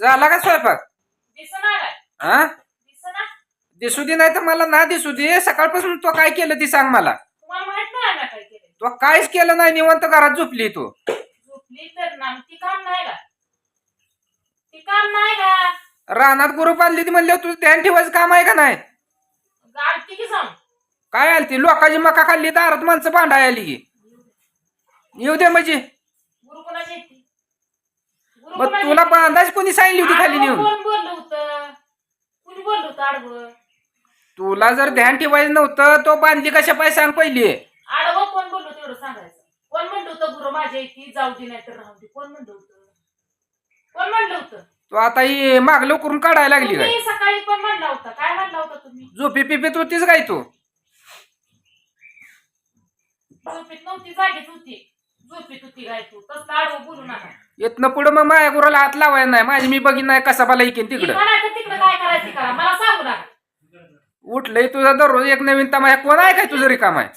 झाला का स्वयंपाक? हा? दिसना दिसू दे नाही तर मला ना दिसू दे. सकाळपासून तो काय केलं ती सांग मला. तो. काहीच केलं नाही निवंत घरात झोपली तू. झोपली तर ना ती काम नाही का? ती काम नाही का? रानात गुरु बांधली ती म्हणले तुझं ध्यान ठेवायचं काम आहे का नाही? गाडती की सांग. काय आली ती लोकांची मका खाल्ली दारात माणसं भांडाय आली की. येऊ दे म्हणजे. गुरु मग तुला येते? बांधाच कोणी सांगितली होती खाली नेऊन? कोण बोललं होतं? कुणी बोललं होतं आडवं? तुला जर ध्यान ठेवायचं नव्हतं तो बांधली कशा पाय सांग पहिली? आडवं कोण बोललो तेवढं सांगायचं? कोण म्हणलं होतं गुरु माझ्या इथे जाऊ दे नाही तर राहू दे. कोण म्हणलं होतं? कोण म्हणलं होतं? तो आता ही मागलं करून काढायला लागली काय? तुम्ही सकाळी पण म्हणला होता. काय म्हणला होता तुम्ही? झोपी पिपीत होतीच काय तू? झोपेत नव्हती जागेत होती. झोपेत होती काय तू तसलं आडवं बोलू नका. इथनं पुढं मग माझ्या गुराला हात लावायला नाही. माझी मी बघिन नाही कसा बाला इकेन तिकडं. तिकडं तिकडं काय करायचं करा. मला सांगू नका. उठलंय तुझा दररोज एक नवीन तमाशा. कोण आहे काय तुझं रिकाम आहे?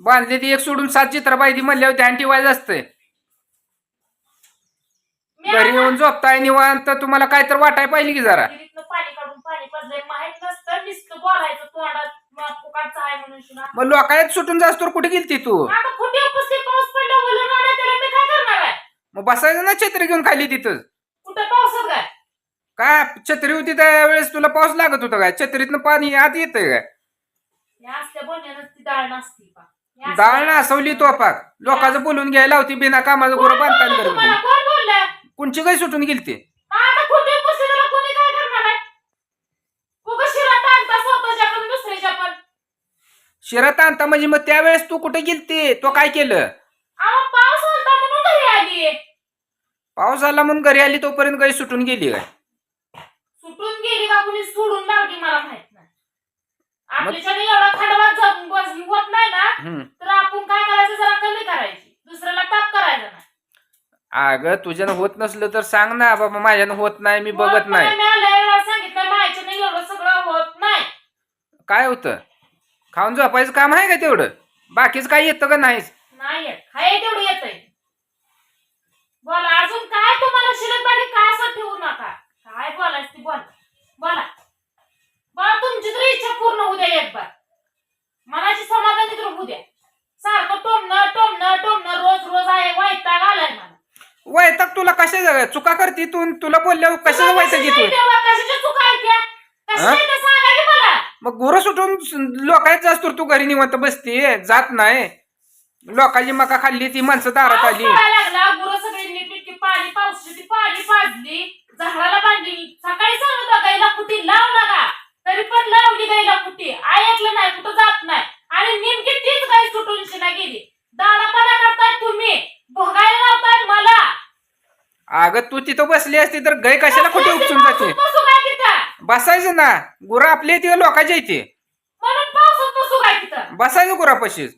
बांधली ती एक सोडून सात चित्रबाई ती म्हणल्यावर ध्यान ठेवायचं असतंय. मी घरी येऊन झोपताय निवांत. तर तुम्हाला काय तर वाटाय पाहिजे की जरा विहिरीतनं पाणी काढून पाणी पाजलंय माहीत नसतं नुसतं बोलायचं तोंडात मग फुकाटचं आहे म्हणून शिना मग लोकायत सुटून जास तर कुठे गेलती तू? आता कुठे उपस्थित? पाऊस पडला बोलून राहिला त्याला मी काय करणार आहे? मग बसायचं ना छत्री घेऊन खाली तिथं. कुठं पावसात काय? काय छत्री होती त्यावेळेस तुला पाऊस लागत होता काय? छत्रीतनं पाणी आत येतंय काय? या असल्या बोलण्यानं ती डाळ नसती पा. या असल्या- ना असवली तो पाक लोकांचं बोलून घ्यायला होती बिना कामाचं गोरं कोण बांधताना बोललं? करत तुम्हाला? होती कोण बोललं? कोणची काही सुटून गेलती? आता कुठे उपस्थितीला कोणी काय करणार आहे उगाच शिरात आणता स्वतःच्या पण दुसऱ्याच्या पण शिरत आणता म्हणजे मग त्यावेळेस तू कुठे गेलती? तो काय केलं? पाऊस होता म्हणून घरी आली. पाऊस आला म्हणून घरी आली तोपर्यंत गाई सुटून गेली काय सुटून गेली का कुणी सोडून लावली मला माहीत नाही. आपल्याच्याने एवढा होत नाही ना हम्म. तर आपण काय करायचं? जरा कमी करायची. दुसऱ्याला ताप करायचा नाही. अगं तुझ्यानं होत नसलं तर सांग ना बाबा माझ्यानं होत नाही मी बघत नाही मी लय वेळा सांगितलं माझ्याच्याने एवढं सगळं होत नाही. काय होतं? खाऊन झोपायचं काम आहे का तेवढं? बाकीच काय येतं का नाहीच? नाही येत. हाय तेवढं येतंय. बोला अजून काय तुम्हाला शिल्लक बाकी काय असं ठेवू नका? काय बोलायचं ते बोला. बोला. बोला तुमची तरी इच्छा पूर्ण होऊ द्या एक बार. मनाची समाधानी तर होऊ द्या. सारखं टोमणं टोमणं टोमणं रोज रोज आहे वैताग आलाय मला. वैताग तुला कशा चुका करते तू तुला बोलल्यावर कशाचा वैताग येतो कशाच्या चुका त्या? कशा मग गुरं सुटून लोकांच जास्त तू घरी निवंत बसते जात नाही. लोकांची मका खाल्ली ती माणसं दारात आली. लागला गुरं सगळी नीटनीटकी पाणी पावसाची पाणी पाजली झाडाला बांधली. सकाळी सांगत होता गाईला कुठी लाव नका तरी पण लावली गाईला कुठी. ऐकलं नाही कुठं जात नाही. आणि नेमकी तीच गाई सुटून शिना गेली. करताय तुम्ही. भोगायला लावताय मला. अगं तू तिथं बसली असती तर गाय कशाला कुठे उपसून जाते पावसात बसू काय तिथं बसायचं ना. गुरं आपली येते लोकांच्या येते म्हणून पावसात बसू काय तिथं? बसायचं गुरापाशीच.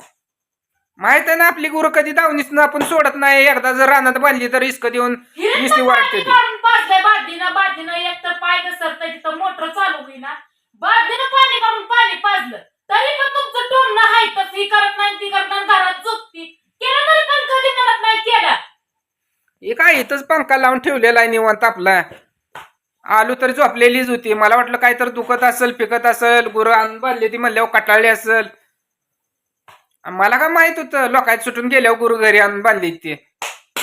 माहीत आहे ना आपली गुरं कधी दावणीच आपण सोडत नाही. एकदा जर रानात बांधली तर इस्क देऊन नुसती वाटते ती. पाजलंय बादलीनं बादलीनं एक तर पाय घसरतंय तिथं मोटर चालू होईना. बादलीनं पाणी काढून पाणी पाजलं. तरी पण तुमचं टोमणं आहे तर ही करत नाही ती करत नाही घरात झोपती. केलं तरी पण कधी म्हणत नाही केलं. हे काय इथंच पंखा लावून ठेवलेला आहे निवांत आपला. आलू तर झोपलेलीच होती. मला वाटलं काय तर दुखत असेल पिकत असेल गुरं आणून बांधली ती म्हणल्यावर कटाळली असेल. मला काय माहीत होतं लोकांत सुटून गेल्यावर गुरु घरी आणून बांधली ते.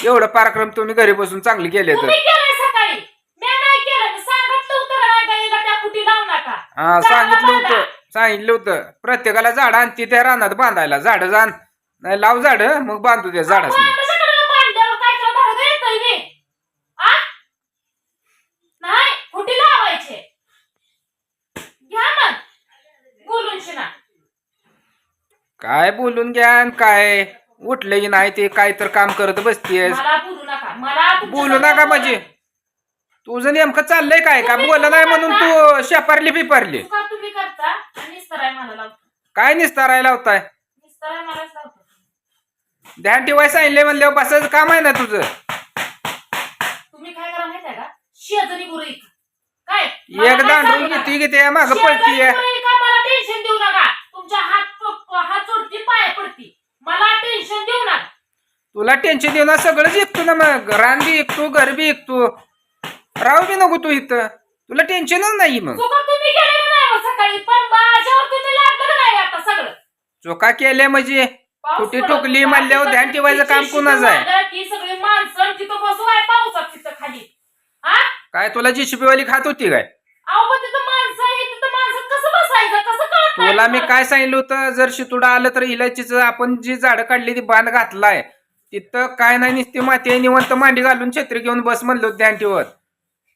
एवढं पराक्रम तुम्ही घरी बसून चांगले केले तर. हा सांगितलं होतं सांगितलं होतं. प्रत्येकाला झाड आणती त्या रानात बांधायला. झाड जाण. नाही लाव झाड मग बांधू द्या झाडच आपण कशाकडे बांधल्यावर काय केलं धाडगं येतंय बे? आ? नाही कुठी लावायचे घ्या मग बोलून शिना काय बोलून घ्या आणि काय? उठलंही नाही ते काय तर काम करत बसतेस. मला बोलू नका. मला तुमच्या बोलू नका म्हणजे. तुझं नेमकं चाललंय काय? का बोललं नाही म्हणून तू शेपारली बिपारली? चुका तुम्ही करता आणि निस्तराय मला लावता. काय निस्तारायला होताय निस्तराय मलाच लावता. ध्यान ठेवाय म्हणल्यावर बसायचं काम आहे ना तुझं? तुम्ही काय करा माहिती आहे का? शेजारी गुरु इका काय? एक दांडून घेते घेते? माग पळतीये. मला टेन्शन देऊ नका. तुमच्या हात प- हात मला टेन्शन देऊ नका. तुला टेन्शन देऊ ना सगळंच ऐकतो ना मग. रान बी ऐकतो घर बी ऐकतो. राहू बी नको तू इथं. तुला टेन्शनच नाही मग. चुका तुम्ही केलेलं नाही हो सकाळी पण माझ्यावर तुम्ही लागलं का नाही आता सगळं? चोका केल्या म्हणजे? पाऊस कुठे पडत ठोकली होता. म्हणल्यावर ध्यान ठेवायचं काम तिची कुणाचं आहे? शिकवलं की सगळी माणसं आणि तिथं बसू आहे पावसात तिथं खाली. हा? काय तुला वाली खात होती काय? अहो पण तिथं माणसं आहे तिथं माणसं कसं बसायचं कसं कळत नाही तुला मी? काय सांगितलं होतं? जर शितुडा आलं तर इलायचीच आपण जी झाडं काढली ती बांध घातलाय. तिथं काय नाही नुसती माती आहे, निवंत मांडी घालून छत्री घेऊन बस म्हणलो ध्यान ठेवत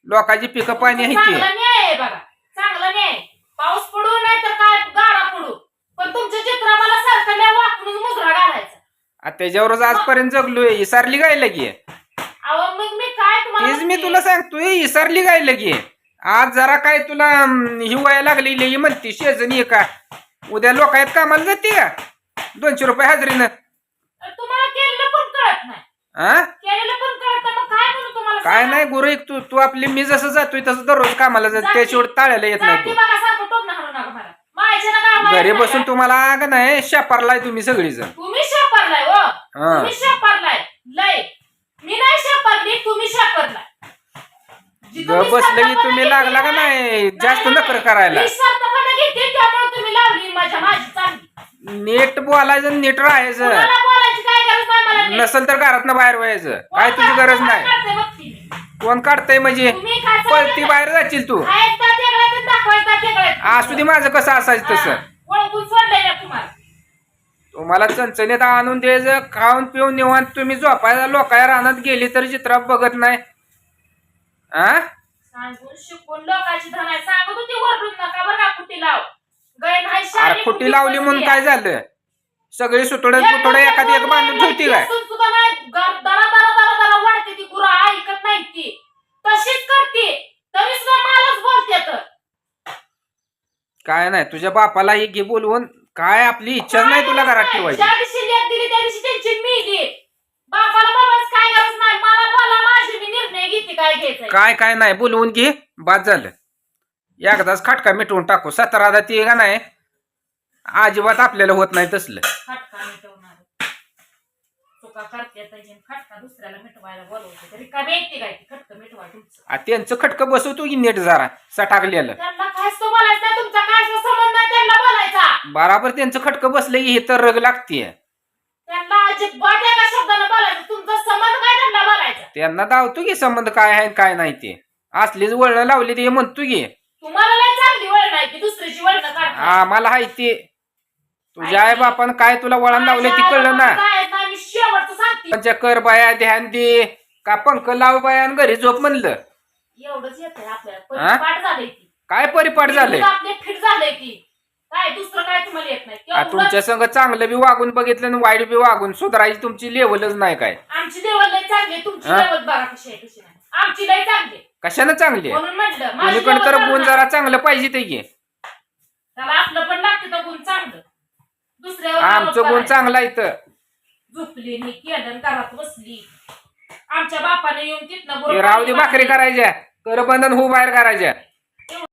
लोकांची पिकं पाणी आहे चांगला ती न्याय आहे बघा. चांगला न्याय आहे. पाऊस पडू नाही तर काय? गारा पडू. पण तुमच्या चित्र मला सारखं नाही वाकून मुजरा घालायचा. आ, त्याच्यावरच आजपर्यंत जगलोय. इसारली काय लगी अहो मग मी काय तुम्हाला तेच मी? तुला सांगतोय इसारली काय लगी आज जरा काय तुला अं, हिवाया लागली लई म्हणती शेजणी का उद्या लोक आहेत कामाला जाते. का दोनशे रुपये हजेरीनं. तुम्हाला केलेलं पण कळत नाही. हा केलेलं पण कळत मग काय म्हणू तुम्हाला काय सांगा? नाही गुरु एक तू तू आपली मी जसं जातोय तसं दररोज कामाला जाते. त्याशिवाय टाळायला येत नाही जाती तू बघा सारखं टोपणं हाणू नका मला. माझ्या ना गावाला घरी येत नाही बसून का? तुम्हाला का नाही शापारलाय तुम्ही सगळीजण. तुम्ही शापारलाय हो. हा. तुम्ही शापारलाय. लय. मी नाही शापारली तुम्ही शापारलाय. बसलं की तुम्ही लागला का नाही जास्त नकर. करायला नीट बोलायचं नीट राहायचं. नसल तर घरात बाहेर व्हायचं काय तुझी गरज नाही. कोण काढतंय म्हणजे पळती? बाहेर जाशील तू. असू दे माझं कसं असायचं तसं तुम्हाला चणचणीत आणून द्यायचं खाऊन पिऊन निवांत तुम्ही झोपायला लोकाया रानात गेली तर चित्रा बघत नाही आ सांगून शिकून लोकांची धन आहे सांगत होती ओरडून नका बरं का कुठे लाव गय नाही अरे खुटी लावली म्हणून काय. झालं सगळी पुटोड्या म्हणजे एखादी एक बांधून ठेवती काय सुद्धा नाही ग- दरा दरा दरा दरा वाढते ती गुरं ऐकत नाही ती तशीच करते तरी सुद्धा मलाच बोलते तर काय नाही तुझ्या बापाला ही घे बोलवून काय आपली इच्छाच नाही तुला घरात ठेवायची ज्या दिवशी लेक दिली त्या दिवशी त्यांची मिली बापाला बोलवायचं काय गरज नाही मला बोला माझी मी निर्णय घेते काय घ्यायचं काय काय नाही बोलवून घे बाद झालं. एकदाच खटका मिटवून टाकू. सतरादा ती का नाही? अजिबात आपल्याला होत नाही तसलं. खटका मिटवणार. चुका करते तर खटका दुसऱ्याला मिटवायला बोलवते. तरी का येते काय ती खटकं मिटवा तुमचं? आ, त्यांचं खटकं बसवतो की नीट जरा सटाकलेलं त्यांना काय तो बोलायचा? नाही, तुमचा काय तो संबंध नाही त्यांना बोलायचा. बराबर त्यांचं खटकं बसलं की हे तर रग लागतीय. त्यांना अजिबात एका शब्दानं बोलायचं तुमचा संबंध काय त्यांना बोलायचा? त्यांना दावतो की संबंध काय आहे काय नाही ते. असलीच वळणं लावली ते म्हणतो की. तुम्हाला लय चांगली वळण आहे की दुसरीची वळण काढता आम्हाला हाय ते. तुझ्या आई बापानं काय तुला वळण लावले ते कळलं ना. मी शेवटचं सांगते. पंच कर बाया ध्यान दे. का पंख लाव बाया आणि घरी झोप म्हणलं. एवढंच आपल्याला. हा? परिपाठ झालंय की. काय परिपाट झालंय? आपले फिट झालंय की. काय दुसरं काय तुम्हाला येत नाही? आ, एवढंच तुमच्या संग चांगलं बी वागून बघितलं आणि वाईट बी वागून सुधारायची तुमची लेवलच नाही काय. आमची लय चांगली आहे, तुमची हा? लेवल बघा कशी आहे कशी नाही. आमची लय चांगली आहे. कशानं चांगली आहे? म्हणून म्हटलं माझी कोणीकडे तर गुण चांगली जरा चांगलं पाहिजे ते आहे. त्याला आपलं पण लागतं तर गुण चांगलं. दुसऱ्यावर आमचं आरोप गुण करायचा. चांगला इथं. झोपली मी केलं घरात बसली. आमच्या बापाने येऊन तिथनं हे राहू दे भाकरी करायच्या. करबंधन हो बाहेर करायच्या.